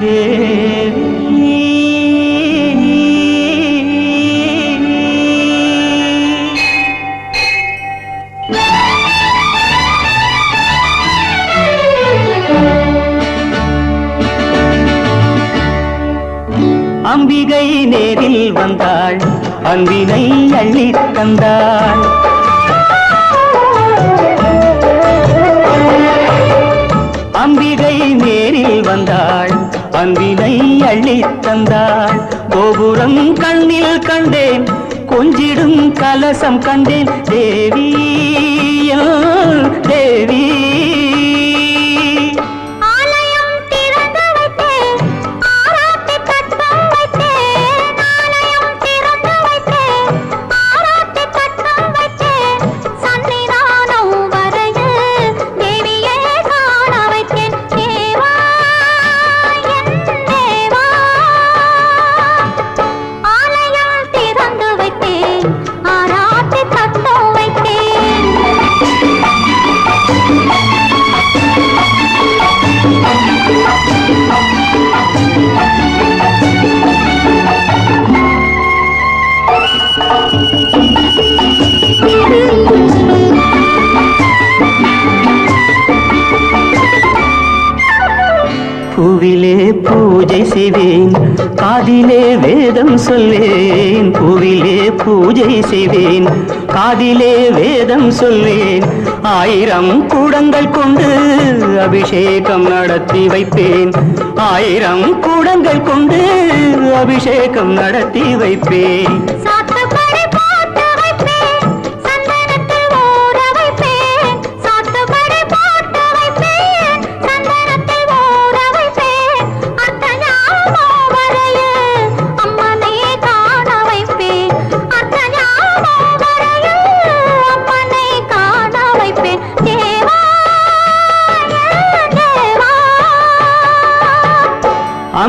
தேவி. அம்பிகை நேரில் வந்தாள் அன்பினை அள்ளி தந்தாள். அள்ளித் தந்தாள் கோபுரம் கண்ணில் கண்டேன் கொஞ்சிடும் கலசம் கண்டேன். தேவி பூவிலே பூஜை செய்வேன். காதிலே வேதம் சொல்வேன். பூவிலே பூஜை செய்வேன். காதிலே வேதம் சொல்வேன். ஆயிரம் கூடங்கள் கொண்டு அபிஷேகம் நடத்தி வைப்பேன். ஆயிரம் கூடங்கள் கொண்டு அபிஷேகம் நடத்தி வைப்பேன்.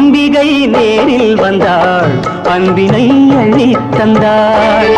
அம்பிகை நேரில் வந்தாள் அன்பினை அள்ளித் தந்தாள்.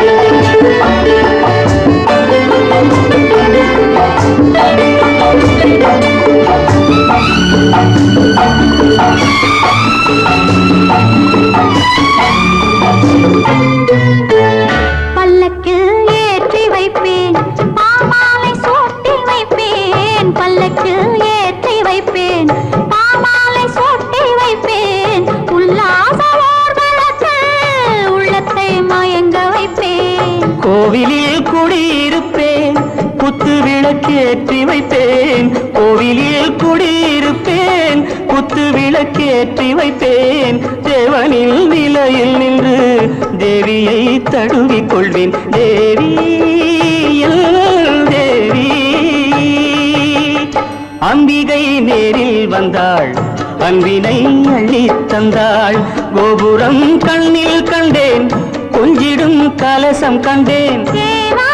கோவிலில் குடியிருப்பேன். குத்து விளக்கேற்றி வைப்பேன். கோவிலில் குடியிருப்பேன். குத்து விளக்கேற்றி வைப்பேன். தேவனில் நிலையில் நின்று தேவியை தழுவிக் கொள்வேன். தேவி தேவி. அம்பிகை நேரில் வந்தாள். அன்பினை அள்ளி தந்தாள். கோபுரம் கண்ணில் கண்டேன். கொஞ்சிடும் கலசம் கண்டேன். தேவா